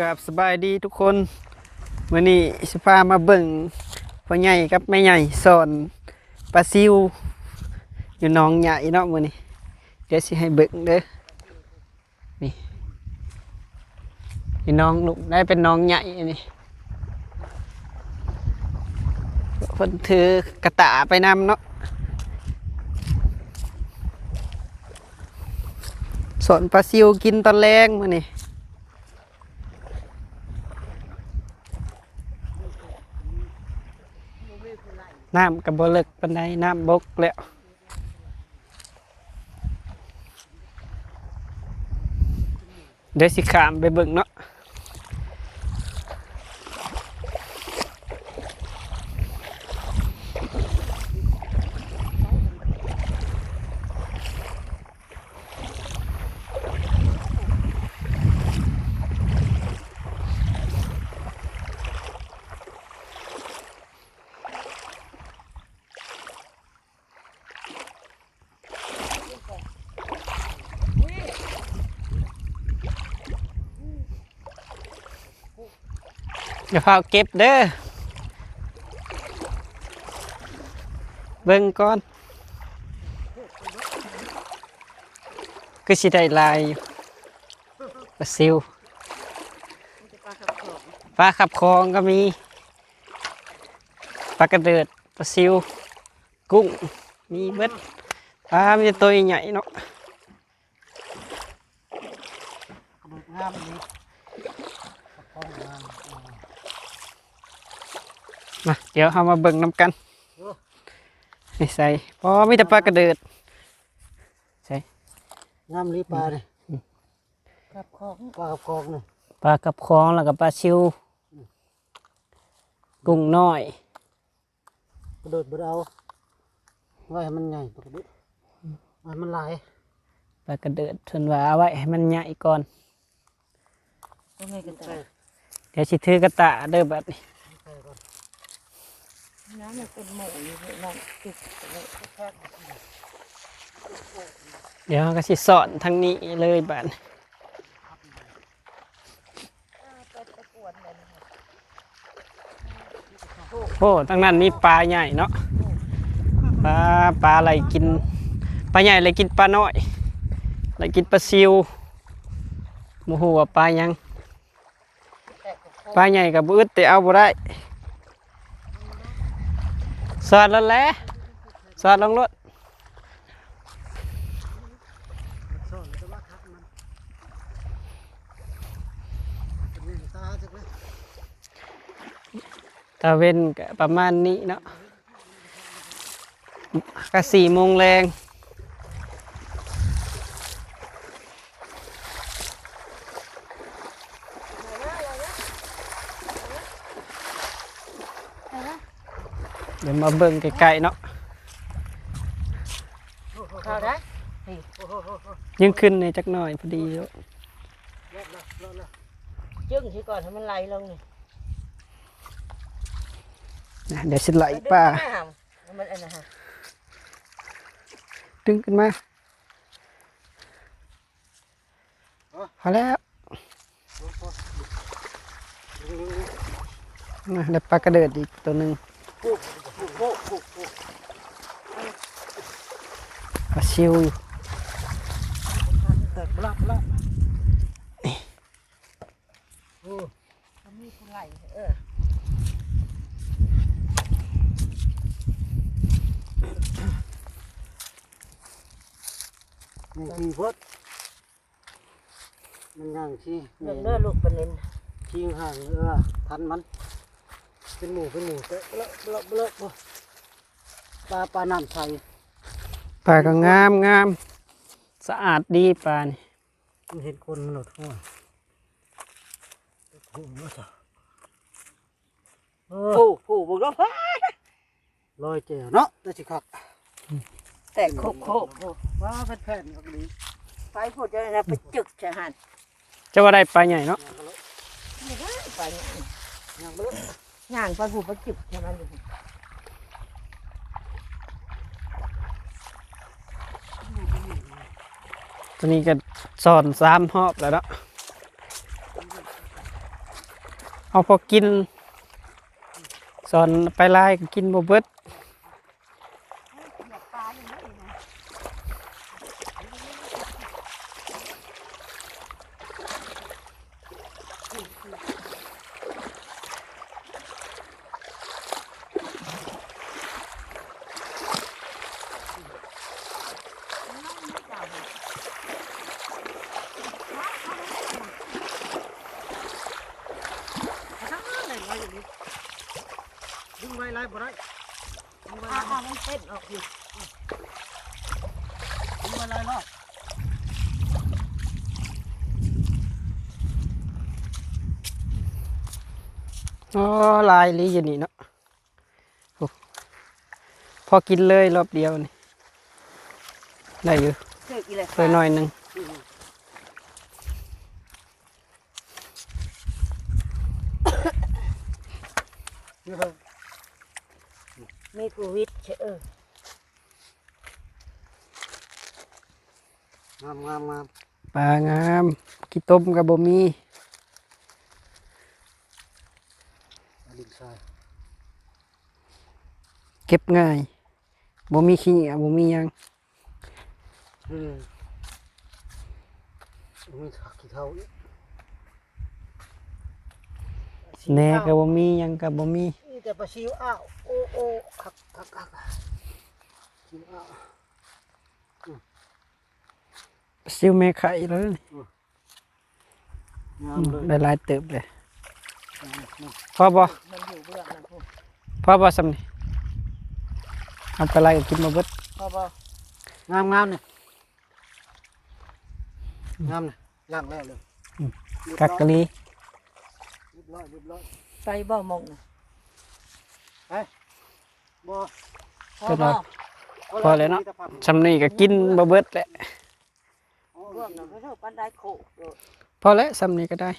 กับสบายดีทุกคนวันนี้สิพามาเบิ่งพ่อใหญ่กับแม่ใหญ่สอนปลาซิว อยู่น้องใหญ่เนาะมื้อนี้เดี๋ยวสิให้เบิ่งเด้อนี่นี่น้องลูกได้เป็นน้องใหญ่อันนี่เพิ่นถือกระตาไปนำเนาะสอนปลาซิวกินตอนแรงมือนี้ น้ำกับบเลิกปันไดน้ำบกแล้วเดี๋ยวสิขามไปเบิ่งเนาะ อย่าพาเก็บเด้อเบิ่งก่อนก็สิได้ลายปลาซิวปลาขับคลองก็มีปลากระเดิดปลาซิว กุ้งมีเบิดปลามีแต่ตัวใหญ่เนาะงามนี้ มาเดี๋ยวเอามาเบิ่งน้ำกันนี่ใส่พอมีแต่ปลากระเดิดงามลีปลาเนี่ยกับคองปลากับคองเนี่ยปลากับคลองแล้วก็ปลาชิวกุ้งน้อยกระโดดบดเอาไว้ให้มันใหญ่ปกติไว้มันหลายปลากระเดิดทนว่าเอาไว้ให้มันใหญ่ก่อนต้องให้กันใส่เดี๋ยวสิถือกระตะเด้อบัดนี้ใส่ก่อน น้ำมันเป็นหมูอยู่เนี่ยน้องติดเลยเดี๋ยวก็สิสอนทางนี้เลยบัดนี้โอ้ทางนั้นมีปลาใหญ่เนาะ ปลาปลาอะไรกิน ปลาใหญ่อะไรกินปลาน้อยอะไรกินปลาซิวโมโหว่าปลาหยัง ปลาใหญ่กับบืดแต่เอาบ่ได้ สอดแล้วแหละสอดลงรถตาเว้นประมาณนี้เนาะก็สี่โมงแรง เดี๋ยวมาเบิ่งไกลๆเนาะเข้าได้ยังขึ้นในจักหน่อยพอดีแล้วรอดละรอดละจึ้งที่ก่อนให้มันไหลลงนี่นะเดี๋ยวสิไหลป่าไม่ห่ำมันอันนะฮะดึงขึ้นมาพอแล้วนะเดี๋ยวปลากระเดิดอีกตัวหนึ่ง โอ้โหโอ้โหโอ้โหปลาชิวอยู่แตกบลับละโอ้มันมีผู้ไหลเออยังทีพดมันยังทีเรื่องเลือลูกเป็นนินทิ้งห่างเออทันมัน เป็นหมูเป็นหมูเตะเบลอะเบลอะเบลอะบ่ ปลาปลาน้ำใสปลาก็งามงามสะอาดดีปลานี่มันเห็นคนมันหลดหัวโอ้โหจ้ะเออผู้ผู้บุกรบลอยเจ๋วเนาะแต่สิครับแต่โคกโคกว้าแผ่นๆก็ดีไปพูดจะนะไปจึกชะหันจะว่าได้ปลาใหญ่เนาะไม่ได้ไปเนี่ยยังเบลอะย่างไปผู้ไปจึกชะมันอยู่ ตัวนี้ก็สอนสามหอบแล้วเนาะเอาพอกินสอนไปไล่ก็กินบ่เบิด ดึง ไว้ไรบ่ได้ดึงไว้อ่าไรอ่ามันเต้นออกอยู่ดึงไว้ไรรอบอ๋อลายลีอยู่นี่เนาะโอ้พอกินเลยรอบเดียวนี่ได้อยู่เสือกอีเลยเคยหน่อยหนึ่งนี่เลย มีกูวิทย์เอองามงามงามปลางามกิต้มกับบ่มีอันนี้ใช่เก็บง่ายบ่มีขี้เหนียวบ่มีหยังอืมมีขักขี้เท่าอีก แหน่ก็บ่มีหยังก็บ่มีนี่ แต่ปลาชิวอ้าวโอ้โอ้ขักขักขักชิวอ้าวซิวแม่ไข่เลยนี่งามเลยได้หลายเติบเลยพอบ่มันอบองนั่นพูพอบ่สำนี่เอาไปไล่กินมาเบิดพอบ่งามงามเนี่ยงามเนี่ยล่างแล้วเลยกักกะลีเรียบร้อยเรียบร้อย ไปบ่มงน่ะบ่พอบ่ พอแล้วเนาะสำนี่ก็กินบ่เบิดแหละเบื้องนั่นเขาเท่าปันได้โคกเออพอแล้วสำนี่ก็ได้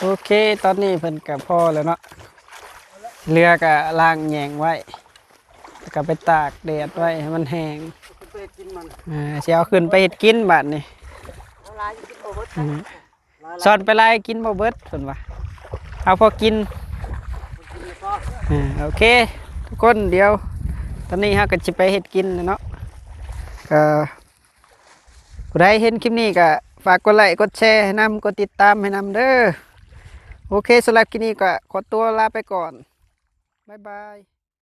โอเค ตอนนี้เพิ่นกับพ่อแล้วเนาะเรือก็ล้างแยงไว้แล้วก็ไปตากแดดไว้ให้มันแห้งคุณไปกินมันอ่าสิเอาขึ้นไปเฮ็ดกินบัดนี้เอาลายอยู่ที่โอเวอร์อืมลาย สอนไปไล่กินบ่เบิดเพิ่นว่าเอาพอกินกินแล้วก็อ่าโอเค ทุกคนเดี๋ยว ตอนนี้เฮาก็สิไปเฮ็ดกินแล้วเนาะก็ผู้ใดเห็นคลิปนี้ก็ฝากกดไลค์กดแชร์ให้นำกดติดตามให้นำเด้อโอเคสำหรับคลิปนี้ก็ขอตัวลาไปก่อน บ๊ายบาย